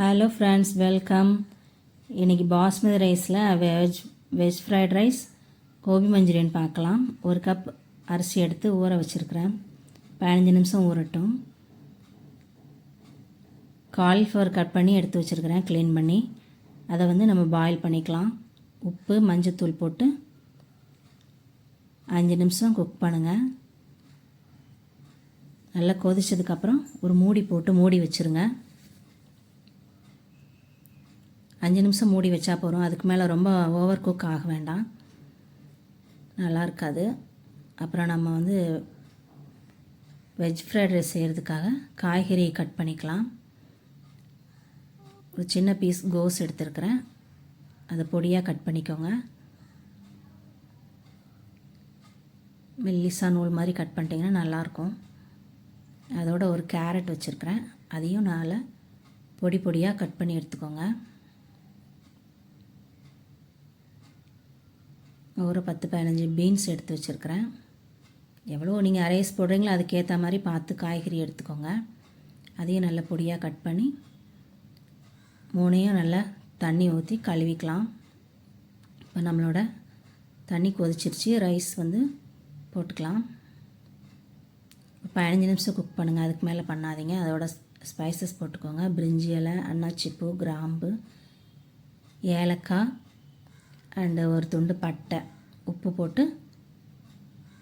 Hello friends welcome இன்றைக்கி பாஸ்மதி ரைஸில் veg veg fried rice gobi manchurian பார்க்கலாம். ஒரு கப் அரிசி எடுத்து ஊற வச்சுருக்கிறேன். பதினஞ்சு நிமிஷம் ஊறட்டும். காலிஃப்ளவர் கட் பண்ணி எடுத்து வச்சுருக்கிறேன். க்ளீன் பண்ணி. அதை வந்து நம்ம பாயில் பண்ணிக்கலாம். உப்பு மஞ்சத்தூள் போட்டு அஞ்சு நிமிஷம் குக் பண்ணுங்கள் நல்லா கொதிச்சதுக்கப்புறம் ஒரு மூடி போட்டு மூடி வச்சுருங்க. அஞ்சு நிமிஷம் மூடி வச்சா போகிறோம் அதுக்கு மேலே ரொம்ப ஓவர் குக் ஆக வேண்டாம். நல்லா இருக்காது. அப்புறம் நம்ம வந்து வெஜ் ஃப்ரைட் ரைஸ் செய்கிறதுக்காக காய்கறி கட் பண்ணிக்கலாம். ஒரு சின்ன பீஸ் கோஸ் எடுத்துருக்குறேன். அதை பொடியாக கட் பண்ணிக்கோங்க. மெல்லிசா நூல் மாதிரி கட் பண்ணிட்டீங்கன்னா நல்லாயிருக்கும். அதோட ஒரு கேரட் வச்சுருக்கிறேன். அதையும் நான் பொடி பொடியாக கட் பண்ணி எடுத்துக்கோங்க. ஒரு பத்து பதினஞ்சு பீன்ஸ் எடுத்து வச்சுருக்கிறேன். எவ்வளோ நீங்கள் அரைஸ் போடுறீங்களோ அதுக்கேற்ற மாதிரி பார்த்து காய்கறி எடுத்துக்கோங்க. அதையும் நல்ல பொடியாக கட் பண்ணி மூணையும் நல்லா தண்ணி ஊற்றி கழுவிக்கலாம். இப்போ நம்மளோட தண்ணி கொதிச்சிருச்சு ரைஸ் வந்து போட்டுக்கலாம். பதினஞ்சு நிமிஷம் குக் பண்ணுங்கள் அதுக்கு மேலே பண்ணாதீங்க. அதோட ஸ்பைசஸ் போட்டுக்கோங்க. பிரிஞ்சி இலை அன்னாச்சிப்பூ கிராம்பு ஏலக்காய் அண்டு ஒரு துண்டு பட்டை. உப்பு போட்டு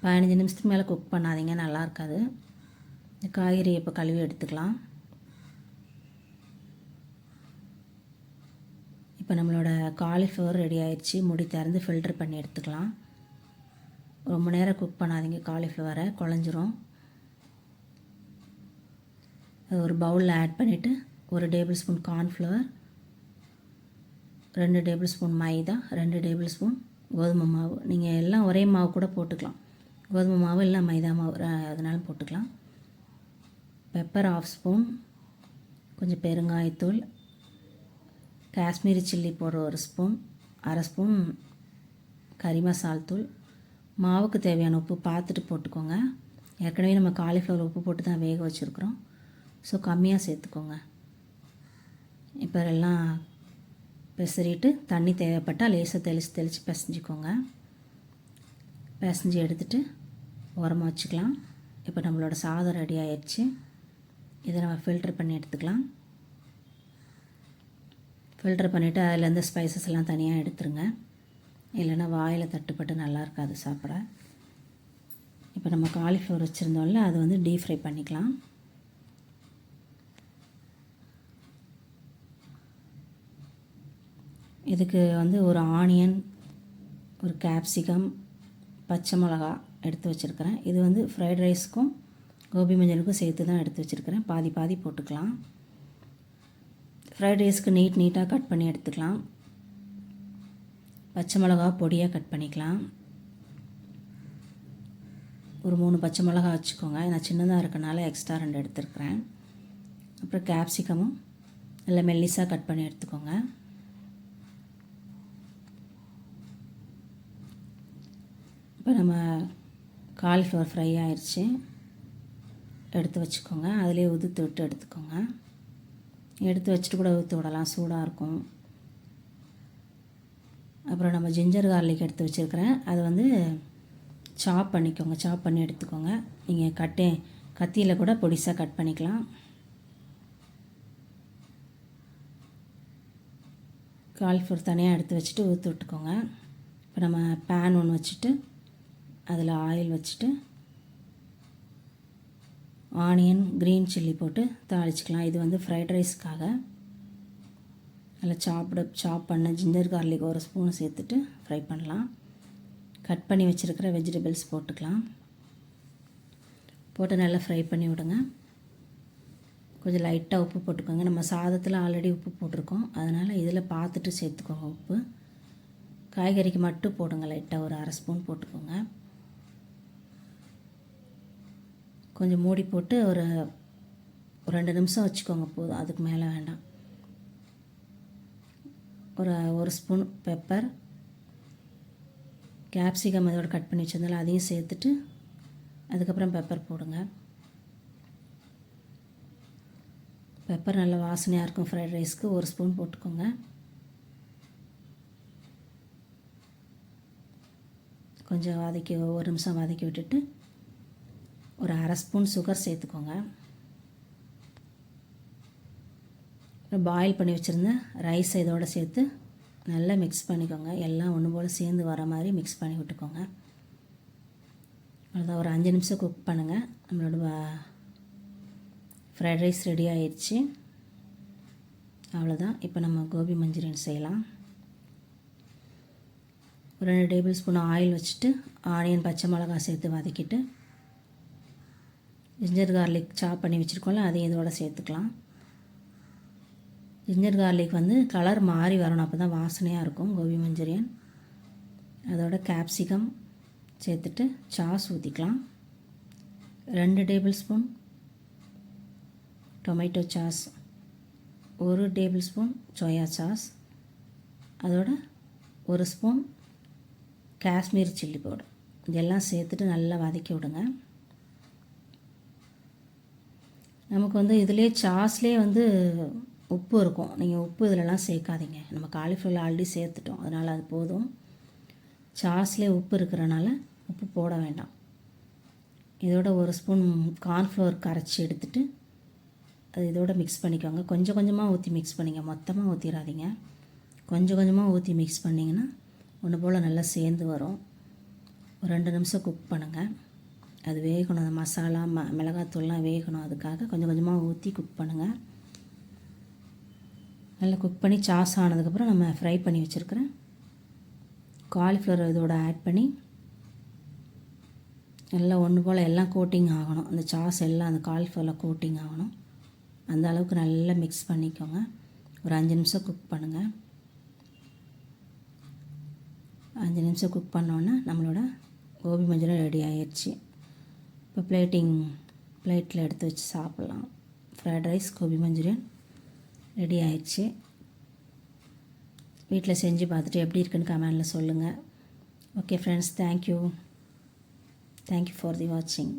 பதினஞ்சு நிமிஷத்துக்கு மேலே குக் பண்ணாதீங்க நல்லா இருக்காது. காய்கறி இப்போ கழுவி எடுத்துக்கலாம். இப்போ நம்மளோட காலிஃப்ளவர் ரெடி ஆயிடுச்சு முடி திறந்து ஃபில்டர் பண்ணி எடுத்துக்கலாம். ரொம்ப நேரம் குக் பண்ணாதீங்க காலிஃப்ளவரை குழஞ்சிரும். ஒரு பவுலில் ஆட் பண்ணிவிட்டு ஒரு டேபிள் ஸ்பூன் கார்ன்ஃப்ளவர் ரெண்டு டேபிள் ஸ்பூன் மைதா ரெண்டு டேபிள் ஸ்பூன் கோதுமை மாவு. நீங்கள் எல்லாம் ஒரே மாவு கூட போட்டுக்கலாம். கோதுமை மாவு இல்லை மைதா மாவு அதனால போட்டுக்கலாம். பெப்பர் ஆஃப் ஸ்பூன் கொஞ்சம் பெருங்காயத்தூள் காஷ்மீரி சில்லி போடுற ஒரு ஸ்பூன் அரை ஸ்பூன் கறி மசால் தூள். மாவுக்கு தேவையான உப்பு பார்த்துட்டு போட்டுக்கோங்க. ஏற்கனவே நம்ம காலிஃப்ளவர் உப்பு போட்டு தான் வேக வச்சுருக்குறோம். ஸோ கம்மியாக சேர்த்துக்கோங்க. இப்போ எல்லாம் பிசறிட்டு தண்ணி தேவைப்பட்டால் லேசாக தெளித்து தெளித்து பிசைஞ்சிக்கோங்க. பிசைஞ்சு எடுத்துகிட்டு உரமாக வச்சுக்கலாம். இப்போ நம்மளோட சாதம் ரெடி ஆயிடுச்சு இதை நம்ம ஃபில்டர் பண்ணி எடுத்துக்கலாம். ஃபில்டர் பண்ணிவிட்டு அதிலேருந்து ஸ்பைசஸ் எல்லாம் தனியாக எடுத்துருங்க. இல்லைன்னா வாயில் தட்டுப்பட்டு நல்லா இருக்காது சாப்பிட. இப்போ நம்ம காலிஃப்ளவர் வச்சுருந்தோம்ல அது வந்து டீப் ஃப்ரை பண்ணிக்கலாம். இதுக்கு வந்து ஒரு ஆனியன் ஒரு கேப்சிகம் பச்சை மிளகா எடுத்து வச்சுருக்கிறேன். இது வந்து ஃப்ரைட் ரைஸ்க்கும் கோபி மஞ்சளுக்கும் சேர்த்து தான் எடுத்து வச்சுருக்கிறேன். பாதி பாதி போட்டுக்கலாம். ஃப்ரைட் ரைஸ்க்கு நீட் நீட்டாக கட் பண்ணி எடுத்துக்கலாம். பச்சை மிளகா பொடியாக கட் பண்ணிக்கலாம். ஒரு மூணு பச்சை மிளகா வச்சுக்கோங்க. நான் சின்னதாக இருக்கனால எக்ஸ்ட்ரா ரெண்டு எடுத்துருக்குறேன். அப்புறம் கேப்சிகமும் நல்லா மெல்லிஸாக கட் பண்ணி எடுத்துக்கோங்க. இப்போ நம்ம காலிஃப்ளவர் ஃப்ரை ஆயிடுச்சு எடுத்து வச்சுக்கோங்க. அதிலே உதுத்து விட்டு எடுத்துக்கோங்க. எடுத்து வச்சுட்டு கூட ஊற்று விடலாம். சூடாக இருக்கும். அப்புறம் நம்ம ஜிஞ்சர் கார்லிக் எடுத்து வச்சுருக்கிறேன். அதை வந்து சாப் பண்ணிக்கோங்க. சாப் பண்ணி எடுத்துக்கோங்க. நீங்கள் கட்டே கத்தியில் கூட பொடிசாக கட் பண்ணிக்கலாம். காலிஃப்ளவர் தனியாக எடுத்து வச்சுட்டு ஊற்றி விட்டுக்கோங்க. இப்போ நம்ம பேன் ஒன்று வச்சுட்டு அதில் ஆயில் வச்சுட்டு ஆனியன் க்ரீன் சில்லி போட்டு தாளிச்சிக்கலாம். இது வந்து ஃப்ரைட் ரைஸ்க்காக அதில் சாப்பிட சாப் பண்ண ஜிஞ்சர் கார்லிக் ஒரு ஸ்பூன் சேர்த்துட்டு ஃப்ரை பண்ணலாம். கட் பண்ணி வச்சுருக்கிற வெஜிடபிள்ஸ் போட்டுக்கலாம். போட்டு நல்லா ஃப்ரை பண்ணி விடுங்க. கொஞ்சம் லைட்டாக உப்பு போட்டுக்கோங்க. நம்ம சாதத்தில் ஆல்ரெடி உப்பு போட்டிருக்கோம். அதனால் இதில் பார்த்துட்டு சேர்த்துக்கோங்க உப்பு. காய்கறிக்கு மட்டும் போடுங்க லைட்டாக ஒரு அரை ஸ்பூன் போட்டுக்கோங்க. கொஞ்சம் மூடி போட்டு ஒரு ரெண்டு நிமிஷம் வச்சுக்கோங்க போதும். அதுக்கு மேலே வேண்டாம். ஒரு ஒரு ஸ்பூன் பெப்பர் கேப்சிகம் அதோட கட் பண்ணி வச்சிருந்தாலும் அதையும் சேர்த்துட்டு அதுக்கப்புறம் பெப்பர் போடுங்க. பெப்பர் நல்ல வாசனையாக இருக்கும் ஃப்ரைட் ரைஸ்க்கு ஒரு ஸ்பூன் போட்டுக்கோங்க. கொஞ்சம் வதக்கி ஒரு நிமிஷம் வதக்கி விட்டுட்டு ஒரு அரை ஸ்பூன் சுகர் சேர்த்துக்கோங்க. பாயில் பண்ணி வச்சுருந்த ரைஸ் இதோடு சேர்த்து நல்லா மிக்ஸ் பண்ணிக்கோங்க. எல்லாம் ஒன்று போல் சேர்ந்து வர மாதிரி மிக்ஸ் பண்ணி விட்டுக்கோங்க. அதான் ஒரு அஞ்சு நிமிஷம் குக் பண்ணுங்கள் நம்மளோட ஃப்ரைட் ரைஸ் ரெடி ஆயிடுச்சு அவ்வளோதான் இப்போ நம்ம கோபி மஞ்சூரியன் செய்யலாம். ஒரு ரெண்டு டேபிள் ஸ்பூன் ஆயில் வச்சுட்டு ஆனியன் பச்சை மிளகா சேர்த்து வதக்கிட்டு ஜிஞ்சர் கார்லிக் சாப் பண்ணி வச்சுருக்கோம்ல அதையும் இதோட சேர்த்துக்கலாம். ஜிஞ்சர் கார்லிக் வந்து கலர் மாறி வரணும் அப்போ தான் வாசனையாக இருக்கும் கோபி மஞ்சூரியன். அதோட கேப்சிகம் சேர்த்துட்டு சாஸ் ஊற்றிக்கலாம் ரெண்டு டேபிள் ஸ்பூன் டொமேட்டோ சாஸ் ஒரு டேபிள் ஸ்பூன் சோயா சாஸ் அதோட ஒரு ஸ்பூன் காஷ்மீர் சில்லி பவுடர் இதெல்லாம் சேர்த்துட்டு நல்லா வதக்கி விடுங்க. நமக்கு வந்து இதிலே சாஸ்லேயே வந்து உப்பு இருக்கும். நீங்கள் உப்பு இதிலலாம் சேர்க்காதீங்க. நம்ம காலிஃப்ளவர் ஆல்ரெடி சேர்த்துட்டோம். அதனால் அது போதும். சாஸ்லேயே உப்பு இருக்கிறனால உப்பு போட வேண்டாம். இதோட ஒரு ஸ்பூன் கார்ன்ஃப்ளவர் கரைச்சி எடுத்துட்டு அது இதோட மிக்ஸ் பண்ணிக்கோங்க. கொஞ்சம் கொஞ்சமாக ஊற்றி மிக்ஸ் பண்ணிங்க. மொத்தமாக ஊற்றிடாதீங்க கொஞ்சம் கொஞ்சமாக ஊற்றி மிக்ஸ் பண்ணிங்கன்னா ஒன்று போல் நல்லா சேர்ந்து வரும். ஒரு ரெண்டு நிமிஷம் குக் பண்ணுங்கள் அது வேகணும். அந்த மசாலா ம மிளகாத்தூள்லாம் வேகணும். அதுக்காக கொஞ்சம் கொஞ்சமாக ஊற்றி குக் பண்ணுங்கள் நல்லா குக் பண்ணி சாஸ் ஆனதுக்கப்புறம் நம்ம ஃப்ரை பண்ணி வச்சுருக்குறேன். காலிஃப்ளவர் இதோட ஆட் பண்ணி எல்லாம் ஒன்று போல் எல்லாம் கோட்டிங் ஆகணும். அந்த சாஸ் எல்லாம் அந்த காலிஃப்ளவரில் கோட்டிங் ஆகணும். அந்த அளவுக்கு நல்லா மிக்ஸ் பண்ணிக்கோங்க. ஒரு அஞ்சு நிமிஷம் குக் பண்ணுங்கள் அஞ்சு நிமிஷம் குக் பண்ணோன்னே நம்மளோட கோபி மஞ்சள் ரெடி ஆயிடுச்சு இப்போ பிளேட்டிங் பிளேட்டில் எடுத்து வச்சு சாப்பிட்லாம். Fried rice gobi manchurian ready ஆயிடுச்சு. வீட்டில் செஞ்சு பார்த்துட்டு எப்படி இருக்குன்னு கமெண்டில் சொல்லுங்கள் okay friends thank you thank you for the வாட்சிங்